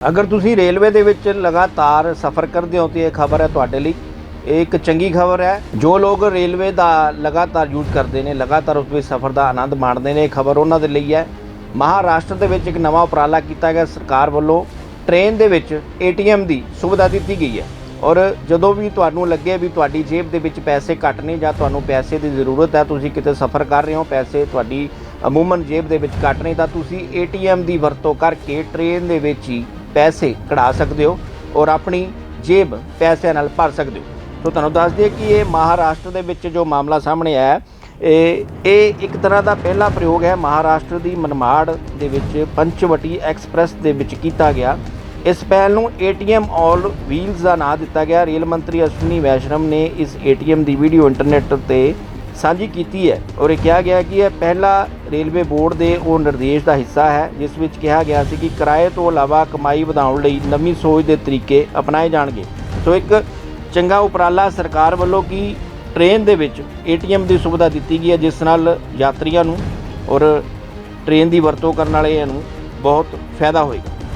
ਅਗਰ ਤੁਸੀਂ ਰੇਲਵੇ ਦੇ ਵਿੱਚ ਲਗਾਤਾਰ ਸਫ਼ਰ ਕਰਦੇ ਹੋ ਤੇ ਇਹ ਖਬਰ ਹੈ ਤੁਹਾਡੇ ਲਈ, ਇਹ ਇੱਕ ਚੰਗੀ ਖਬਰ ਹੈ। ਜੋ ਲੋਕ ਰੇਲਵੇ ਦਾ ਲਗਾਤਾਰ ਯੂਜ਼ ਕਰਦੇ ਨੇ, ਲਗਾਤਾਰ ਉਸ ਵਿੱਚ ਸਫ਼ਰ ਦਾ ਆਨੰਦ ਮਾਣਦੇ ਨੇ, ਇਹ ਖਬਰ ਉਹਨਾਂ ਦੇ ਲਈ ਹੈ। ਮਹਾਰਾਸ਼ਟਰ ਦੇ ਵਿੱਚ ਇੱਕ ਨਵਾਂ ਉਪਰਾਲਾ ਕੀਤਾ ਗਿਆ ਸਰਕਾਰ ਵੱਲੋਂ। ਟ੍ਰੇਨ ਦੇ ਵਿੱਚ ਏਟੀਐਮ ਦੀ ਸੁਵਿਧਾ ਦਿੱਤੀ ਗਈ ਹੈ। ਔਰ ਜਦੋਂ ਵੀ ਤੁਹਾਨੂੰ ਲੱਗੇ ਵੀ ਤੁਹਾਡੀ ਜੇਬ ਦੇ ਵਿੱਚ ਪੈਸੇ ਘੱਟ ਨੇ ਜਾਂ ਤੁਹਾਨੂੰ ਪੈਸੇ ਦੀ ਜ਼ਰੂਰਤ ਹੈ, ਤੁਸੀਂ ਕਿਤੇ ਸਫ਼ਰ ਕਰ ਰਹੇ ਹੋ, ਪੈਸੇ ਤੁਹਾਡੀ ਅਮੂਮਨ ਜੇਬ ਦੇ ਵਿੱਚ ਘੱਟ ਨੇ, ਤਾਂ ਤੁਸੀਂ ਏਟੀਐਮ ਦੀ ਵਰਤੋਂ ਕਰਕੇ ਟ੍ਰੇਨ ਦੇ ਵਿੱਚ ਹੀ ਪੈਸੇ ਕਢਾ ਸਕਦੇ ਹੋ ਔਰ ਆਪਣੀ ਜੇਬ ਪੈਸਿਆਂ ਨਾਲ ਭਰ ਸਕਦੇ ਹੋ। ਸੋ ਤੁਹਾਨੂੰ ਦੱਸ ਦਈਏ ਕਿ ਇਹ ਮਹਾਰਾਸ਼ਟਰ ਦੇ ਵਿੱਚ ਜੋ ਮਾਮਲਾ ਸਾਹਮਣੇ ਆਇਆ, ਇਹ ਇਹ ਇੱਕ ਤਰ੍ਹਾਂ ਦਾ ਪਹਿਲਾ ਪ੍ਰਯੋਗ ਹੈ। ਮਹਾਰਾਸ਼ਟਰ ਦੀ ਮਨਮਾੜ ਦੇ ਵਿੱਚ ਪੰਚਵਟੀ ਐਕਸਪ੍ਰੈਸ ਦੇ ਵਿੱਚ ਕੀਤਾ ਗਿਆ। ਇਸ ਪਹਿਲ ਨੂੰ ਏਟੀਐਮ ਆਲ ਵੀਲਸ ਦਾ ਨਾਂ ਦਿੱਤਾ ਗਿਆ। ਰੇਲ ਮੰਤਰੀ ਅਸ਼ਵਨੀ ਵੈਸ਼ਨਮ ਨੇ ਇਸ ਏਟੀਐਮ ਦੀ ਵੀਡੀਓ ਇੰਟਰਨੈਟ ਤੇ ਸਾਂਝੀ ਕੀਤੀ ਹੈ ਔਰ ਇਹ ਕਿਹਾ ਗਿਆ ਕਿ ਇਹ ਪਹਿਲਾ ਰੇਲਵੇ ਬੋਰਡ ਦੇ ਉਹ ਨਿਰਦੇਸ਼ ਦਾ ਹਿੱਸਾ ਹੈ, ਜਿਸ ਵਿੱਚ ਕਿਹਾ ਗਿਆ ਸੀ ਕਿ ਕਿਰਾਏ ਤੋਂ ਇਲਾਵਾ ਕਮਾਈ ਵਧਾਉਣ ਲਈ ਨਵੀਂ ਸੋਚ ਦੇ ਤਰੀਕੇ ਅਪਣਾਏ ਜਾਣਗੇ। ਸੋ ਇੱਕ ਚੰਗਾ ਉਪਰਾਲਾ ਸਰਕਾਰ ਵੱਲੋਂ ਕਿ ਟ੍ਰੇਨ ਦੇ ਵਿੱਚ ਏਟੀਐਮ ਦੀ ਸੁਵਿਧਾ ਦਿੱਤੀ ਗਈ ਹੈ, ਜਿਸ ਨਾਲ ਯਾਤਰੀਆਂ ਨੂੰ ਔਰ ਟ੍ਰੇਨ ਦੀ ਵਰਤੋਂ ਕਰਨ ਵਾਲਿਆਂ ਨੂੰ ਬਹੁਤ ਫਾਇਦਾ ਹੋਏਗਾ।